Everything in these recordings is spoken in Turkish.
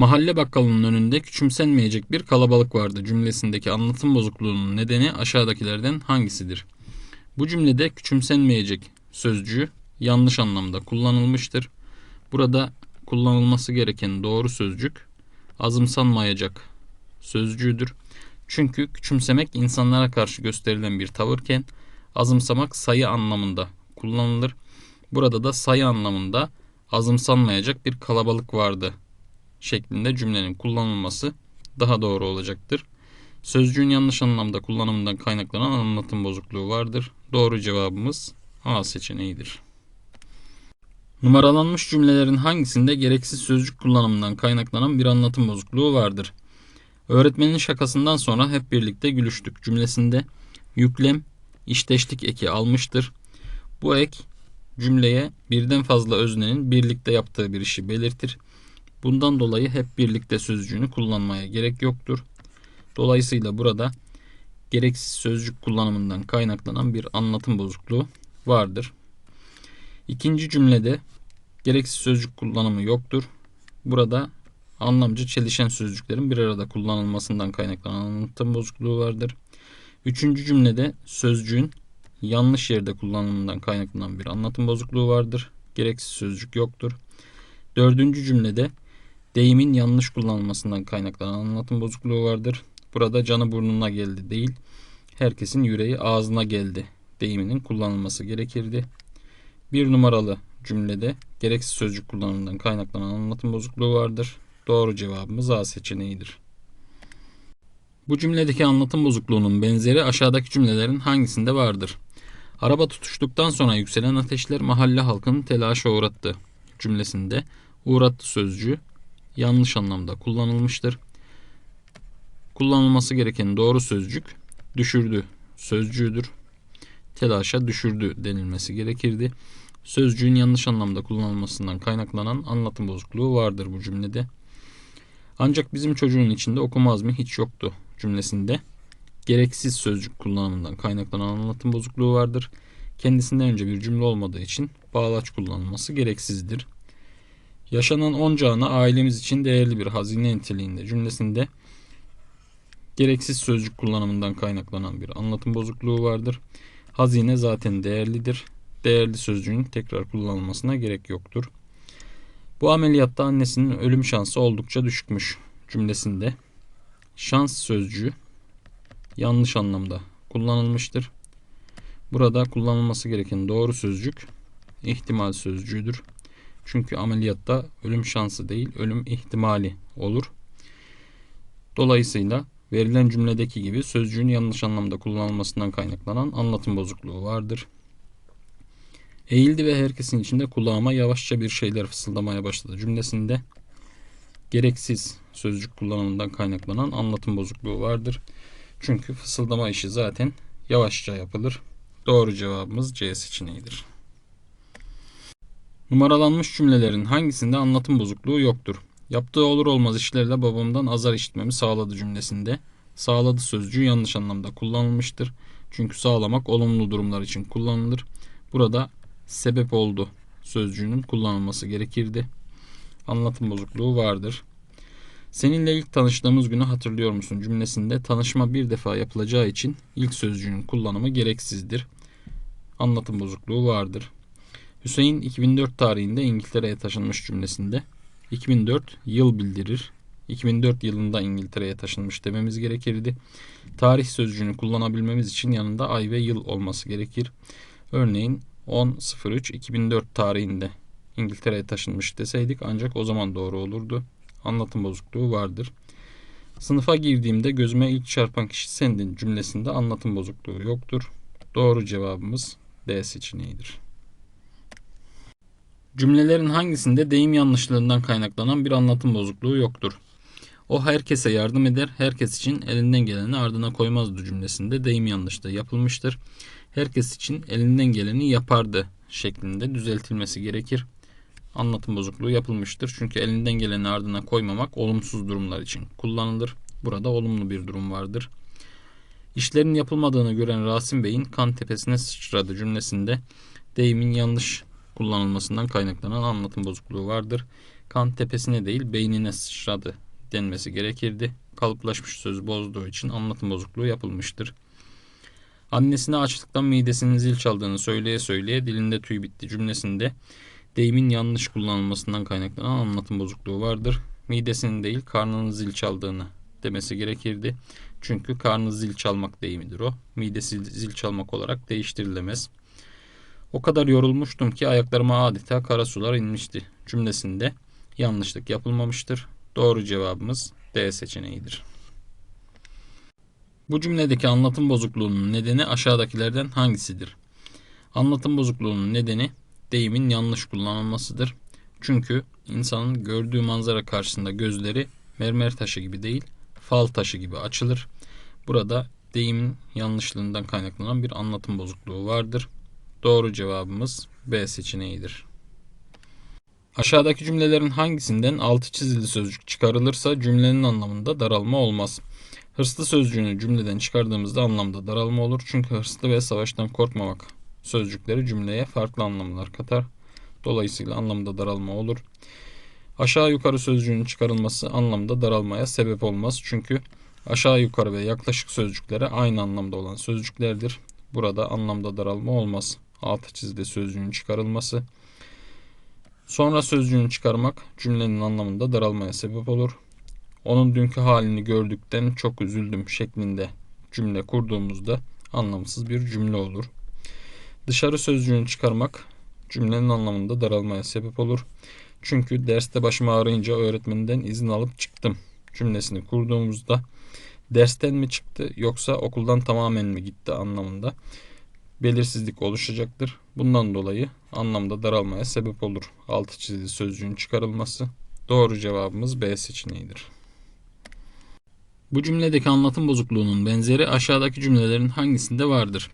Mahalle bakkalının önünde küçümsenmeyecek bir kalabalık vardı cümlesindeki anlatım bozukluğunun nedeni aşağıdakilerden hangisidir? Bu cümlede küçümsenmeyecek sözcüğü yanlış anlamda kullanılmıştır. Burada kullanılması gereken doğru sözcük azımsanmayacak sözcüğüdür. Çünkü küçümsemek insanlara karşı gösterilen bir tavırken azımsamak sayı anlamında kullanılır. Burada da sayı anlamında azımsanmayacak bir kalabalık vardı şeklinde cümlenin kullanılması daha doğru olacaktır. Sözcüğün yanlış anlamda kullanımından kaynaklanan anlatım bozukluğu vardır. Doğru cevabımız A seçeneğidir. Numaralanmış cümlelerin hangisinde gereksiz sözcük kullanımından kaynaklanan bir anlatım bozukluğu vardır? Öğretmenin şakasından sonra hep birlikte gülüştük cümlesinde yüklem işteşlik eki almıştır. Bu ek cümleye birden fazla öznenin birlikte yaptığı bir işi belirtir. Bundan dolayı hep birlikte sözcüğünü kullanmaya gerek yoktur. Dolayısıyla burada gereksiz sözcük kullanımından kaynaklanan bir anlatım bozukluğu vardır. İkinci cümlede gereksiz sözcük kullanımı yoktur. Burada anlamcı çelişen sözcüklerin bir arada kullanılmasından kaynaklanan anlatım bozukluğu vardır. Üçüncü cümlede sözcüğün yanlış yerde kullanımından kaynaklanan bir anlatım bozukluğu vardır. Gereksiz sözcük yoktur. Dördüncü cümlede deyimin yanlış kullanılmasından kaynaklanan anlatım bozukluğu vardır. Burada canı burnuna geldi değil, herkesin yüreği ağzına geldi deyiminin kullanılması gerekirdi. Bir numaralı cümlede gereksiz sözcük kullanımından kaynaklanan anlatım bozukluğu vardır. Doğru cevabımız A seçeneğidir. Bu cümledeki anlatım bozukluğunun benzeri aşağıdaki cümlelerin hangisinde vardır? Araba tutuştuktan sonra yükselen ateşler mahalle halkını telaşa uğrattı cümlesinde uğrattı sözcüğü yanlış anlamda kullanılmıştır. Kullanılması gereken doğru sözcük düşürdü sözcüğüdür. Telaşa düşürdü denilmesi gerekirdi. Sözcüğün yanlış anlamda kullanılmasından kaynaklanan anlatım bozukluğu vardır bu cümlede. Ancak bizim çocuğun içinde okuma azmi hiç yoktu cümlesinde gereksiz sözcük kullanımından kaynaklanan anlatım bozukluğu vardır. Kendisinden önce bir cümle olmadığı için bağlaç kullanılması gereksizdir. Yaşanan onca ana ailemiz için değerli bir hazine niteliğinde cümlesinde gereksiz sözcük kullanımından kaynaklanan bir anlatım bozukluğu vardır. Hazine zaten değerlidir. Değerli sözcüğün tekrar kullanılmasına gerek yoktur. Bu ameliyatta annesinin ölüm şansı oldukça düşükmüş cümlesinde şans sözcüğü yanlış anlamda kullanılmıştır. Burada kullanılması gereken doğru sözcük ihtimal sözcüğüdür. Çünkü ameliyatta ölüm şansı değil, ölüm ihtimali olur. Dolayısıyla verilen cümledeki gibi sözcüğün yanlış anlamda kullanılmasından kaynaklanan anlatım bozukluğu vardır. Eğildi ve herkesin içinde kulağıma yavaşça bir şeyler fısıldamaya başladı cümlesinde gereksiz sözcük kullanımından kaynaklanan anlatım bozukluğu vardır. Çünkü fısıldama işi zaten yavaşça yapılır. Doğru cevabımız C seçeneğidir. Numaralanmış cümlelerin hangisinde anlatım bozukluğu yoktur? Yaptığı olur olmaz işlerle babamdan azar işitmemi sağladı cümlesinde sağladı sözcüğü yanlış anlamda kullanılmıştır. Çünkü sağlamak olumlu durumlar için kullanılır. Burada sebep oldu sözcüğünün kullanılması gerekirdi. Anlatım bozukluğu vardır. Seninle ilk tanıştığımız günü hatırlıyor musun cümlesinde tanışma bir defa yapılacağı için ilk sözcüğün kullanımı gereksizdir. Anlatım bozukluğu vardır. Hüseyin 2004 tarihinde İngiltere'ye taşınmış cümlesinde 2004 yıl bildirir. 2004 yılında İngiltere'ye taşınmış dememiz gerekirdi. Tarih sözcüğünü kullanabilmemiz için yanında ay ve yıl olması gerekir. Örneğin 10.03.2004 tarihinde İngiltere'ye taşınmış deseydik ancak o zaman doğru olurdu. Anlatım bozukluğu vardır. Sınıfa girdiğimde gözüme ilk çarpan kişi sendin cümlesinde anlatım bozukluğu yoktur. Doğru cevabımız D seçeneğidir. Cümlelerin hangisinde deyim yanlışlığından kaynaklanan bir anlatım bozukluğu yoktur? O herkese yardım eder, herkes için elinden geleni ardına koymazdı cümlesinde deyim yanlışlığı yapılmıştır. Herkes için elinden geleni yapardı şeklinde düzeltilmesi gerekir. Anlatım bozukluğu yapılmıştır. Çünkü elinden geleni ardına koymamak olumsuz durumlar için kullanılır. Burada olumlu bir durum vardır. İşlerin yapılmadığını gören Rasim Bey'in kan tepesine sıçradı cümlesinde deyimin yanlış kullanılmasından kaynaklanan anlatım bozukluğu vardır. kan tepesine değil beynine sıçradı denmesi gerekirdi. Kalıplaşmış sözü bozduğu için anlatım bozukluğu yapılmıştır. Annesine açlıktan midesinin zil çaldığını söyleye söyleye dilinde tüy bitti cümlesinde deyimin yanlış kullanılmasından kaynaklanan anlatım bozukluğu vardır. Midesinin değil karnının zil çaldığını demesi gerekirdi. Çünkü karnı zil çalmak deyimidir o. Midesi zil çalmak olarak değiştirilemez. O kadar yorulmuştum ki ayaklarıma adeta kara sular inmişti cümlesinde yanlışlık yapılmamıştır. Doğru cevabımız D seçeneğidir. Bu cümledeki anlatım bozukluğunun nedeni aşağıdakilerden hangisidir? Anlatım bozukluğunun nedeni deyimin yanlış kullanılmasıdır. Çünkü insanın gördüğü manzara karşısında gözleri mermer taşı gibi değil, fal taşı gibi açılır. Burada deyimin yanlışlığından kaynaklanan bir anlatım bozukluğu vardır. Doğru cevabımız B seçeneğidir. Aşağıdaki cümlelerin hangisinden altı çizili sözcük çıkarılırsa cümlenin anlamında daralma olmaz. Hırslı sözcüğünü cümleden çıkardığımızda anlamda daralma olur. Çünkü hırslı ve savaştan korkmamak sözcükleri cümleye farklı anlamlar katar. Dolayısıyla anlamda daralma olur. Aşağı yukarı sözcüğünün çıkarılması anlamda daralmaya sebep olmaz. Çünkü aşağı yukarı ve yaklaşık sözcüklere aynı anlamda olan sözcüklerdir. Burada anlamda daralma olmaz. Altı çizide sözcüğün çıkarılması. Sonra sözcüğünü çıkarmak cümlenin anlamında daralmaya sebep olur. Onun dünkü halini gördükten çok üzüldüm şeklinde cümle kurduğumuzda anlamsız bir cümle olur. Dışarı sözcüğünü çıkarmak cümlenin anlamında daralmaya sebep olur. Çünkü derste başım ağrıyınca öğretmeninden izin alıp çıktım cümlesini kurduğumuzda dersten mi çıktı yoksa okuldan tamamen mi gitti anlamında belirsizlik oluşacaktır. Bundan dolayı anlamda daralmaya sebep olur. Altı çizili sözcüğün çıkarılması. Doğru cevabımız B seçeneğidir. Bu cümledeki anlatım bozukluğunun benzeri aşağıdaki cümlelerin hangisinde vardır?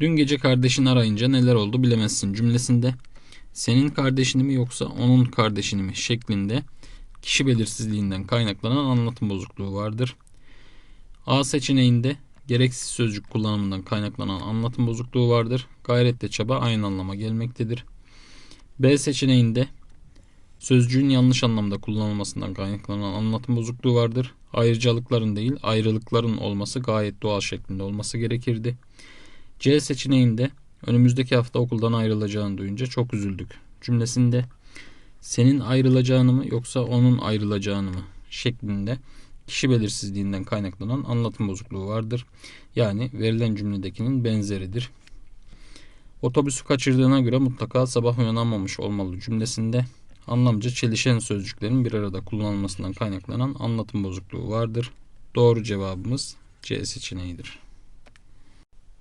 Dün gece kardeşin arayınca neler oldu bilemezsin cümlesinde senin kardeşini mi yoksa onun kardeşini mi şeklinde kişi belirsizliğinden kaynaklanan anlatım bozukluğu vardır. A seçeneğinde gereksiz sözcük kullanımından kaynaklanan anlatım bozukluğu vardır. Gayretle çaba aynı anlama gelmektedir. B seçeneğinde sözcüğün yanlış anlamda kullanılmasından kaynaklanan anlatım bozukluğu vardır. Ayrıcalıkların değil ayrılıkların olması gayet doğal şeklinde olması gerekirdi. C seçeneğinde önümüzdeki hafta okuldan ayrılacağını duyunca çok üzüldük cümlesinde senin ayrılacağını mı yoksa onun ayrılacağını mı şeklinde kişi belirsizliğinden kaynaklanan anlatım bozukluğu vardır. Yani verilen cümledekinin benzeridir. Otobüsü kaçırdığına göre mutlaka sabah uyanamamış olmalı cümlesinde anlamca çelişen sözcüklerin bir arada kullanılmasından kaynaklanan anlatım bozukluğu vardır. Doğru cevabımız C seçeneğidir.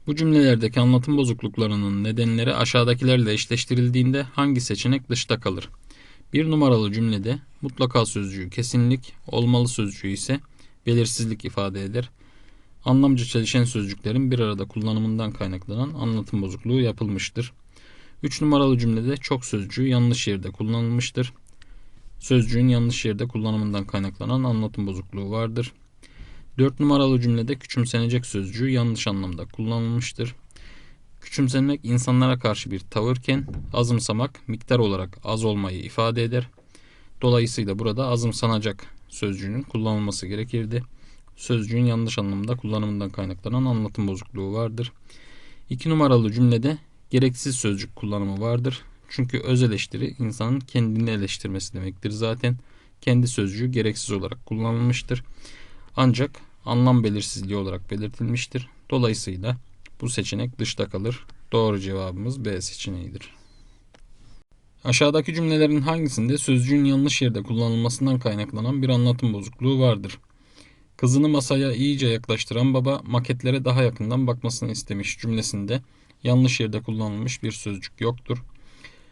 Bu cümlelerdeki anlatım bozukluklarının nedenleri aşağıdakilerle eşleştirildiğinde hangi seçenek dışta kalır? Bir numaralı cümlede mutlaka sözcüğü kesinlik, olmalı sözcüğü ise belirsizlik ifade eder. Anlamcı çelişen sözcüklerin bir arada kullanımından kaynaklanan anlatım bozukluğu yapılmıştır. 3 numaralı cümlede çok sözcüğü yanlış yerde kullanılmıştır. Sözcüğün yanlış yerde kullanımından kaynaklanan anlatım bozukluğu vardır. 4 numaralı cümlede küçümsenecek sözcüğü yanlış anlamda kullanılmıştır. Küçümsemek insanlara karşı bir tavırken azımsamak miktar olarak az olmayı ifade eder. Dolayısıyla burada azımsanacak sözcüğünün kullanılması gerekirdi. Sözcüğün yanlış anlamda kullanımından kaynaklanan anlatım bozukluğu vardır. 2 numaralı cümlede gereksiz sözcük kullanımı vardır. Çünkü öz eleştiri insanın kendini eleştirmesi demektir zaten. Kendi sözcüğü gereksiz olarak kullanılmıştır. Ancak anlam belirsizliği olarak belirtilmiştir. Dolayısıyla bu seçenek dışta kalır. Doğru cevabımız B seçeneğidir. Aşağıdaki cümlelerin hangisinde sözcüğün yanlış yerde kullanılmasından kaynaklanan bir anlatım bozukluğu vardır? Kızını masaya iyice yaklaştıran baba maketlere daha yakından bakmasını istemiş cümlesinde yanlış yerde kullanılmış bir sözcük yoktur.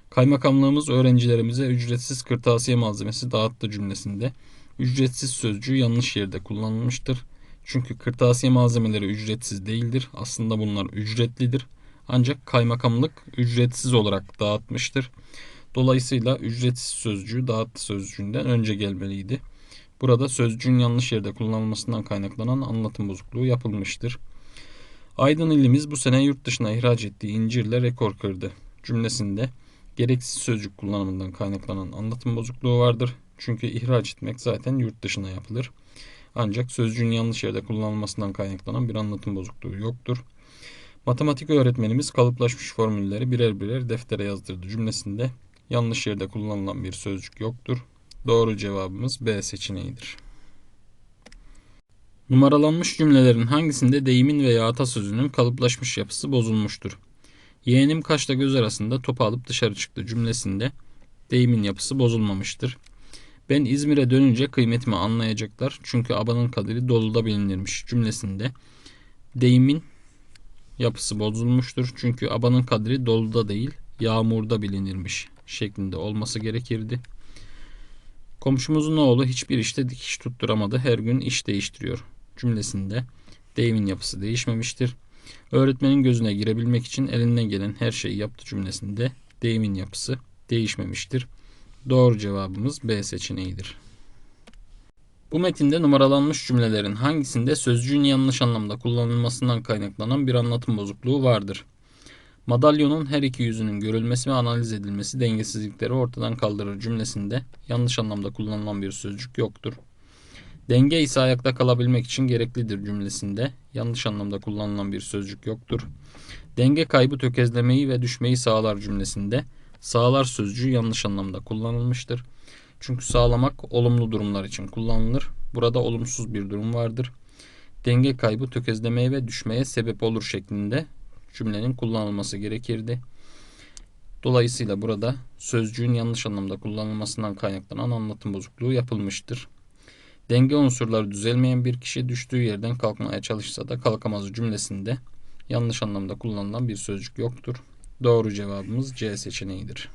Kaymakamlığımız öğrencilerimize ücretsiz kırtasiye malzemesi dağıttı cümlesinde ücretsiz sözcüğü yanlış yerde kullanılmıştır. Çünkü kırtasiye malzemeleri ücretsiz değildir. Aslında bunlar ücretlidir. Ancak kaymakamlık ücretsiz olarak dağıtmıştır. Dolayısıyla ücretsiz sözcüğü dağıttı sözcüğünden önce gelmeliydi. Burada sözcüğün yanlış yerde kullanılmasından kaynaklanan anlatım bozukluğu yapılmıştır. Aydın ilimiz bu sene yurt dışına ihraç ettiği incirle rekor kırdı. Cümlesinde gereksiz sözcük kullanımından kaynaklanan anlatım bozukluğu vardır. Çünkü ihraç etmek zaten yurt dışına yapılır. Ancak sözcüğün yanlış yerde kullanılmasından kaynaklanan bir anlatım bozukluğu yoktur. Matematik öğretmenimiz kalıplaşmış formülleri birer birer deftere yazdırdı cümlesinde yanlış yerde kullanılan bir sözcük yoktur. Doğru cevabımız B seçeneğidir. Numaralanmış cümlelerin hangisinde deyimin veya atasözünün kalıplaşmış yapısı bozulmuştur? Yeğenim kaşla göz arasında topu alıp dışarı çıktı cümlesinde deyimin yapısı bozulmamıştır. Ben İzmir'e dönünce kıymetimi anlayacaklar çünkü abanın kaderi doluda bilinirmiş cümlesinde deyimin yapısı bozulmuştur. Çünkü abanın kadri doluda değil yağmurda bilinirmiş şeklinde olması gerekirdi. Komşumuzun oğlu hiçbir işte dikiş tutturamadı. Her gün iş değiştiriyor cümlesinde deyimin yapısı değişmemiştir. Öğretmenin gözüne girebilmek için elinden gelen her şeyi yaptı cümlesinde deyimin yapısı değişmemiştir. Doğru cevabımız B seçeneğidir. Bu metinde numaralanmış cümlelerin hangisinde sözcüğün yanlış anlamda kullanılmasından kaynaklanan bir anlatım bozukluğu vardır? Madalyonun her iki yüzünün görülmesi ve analiz edilmesi dengesizlikleri ortadan kaldırır cümlesinde yanlış anlamda kullanılan bir sözcük yoktur. Denge ise ayakta kalabilmek için gereklidir cümlesinde yanlış anlamda kullanılan bir sözcük yoktur. Denge kaybı tökezlemeyi ve düşmeyi sağlar cümlesinde sağlar sözcüğü yanlış anlamda kullanılmıştır. Çünkü sağlamak olumlu durumlar için kullanılır. Burada olumsuz bir durum vardır. Denge kaybı tökezlemeye ve düşmeye sebep olur şeklinde cümlenin kullanılması gerekirdi. Dolayısıyla burada sözcüğün yanlış anlamda kullanılmasından kaynaklanan anlatım bozukluğu yapılmıştır. Denge unsurları düzelmeyen bir kişi düştüğü yerden kalkmaya çalışsa da kalkamaz cümlesinde yanlış anlamda kullanılan bir sözcük yoktur. Doğru cevabımız C seçeneğidir.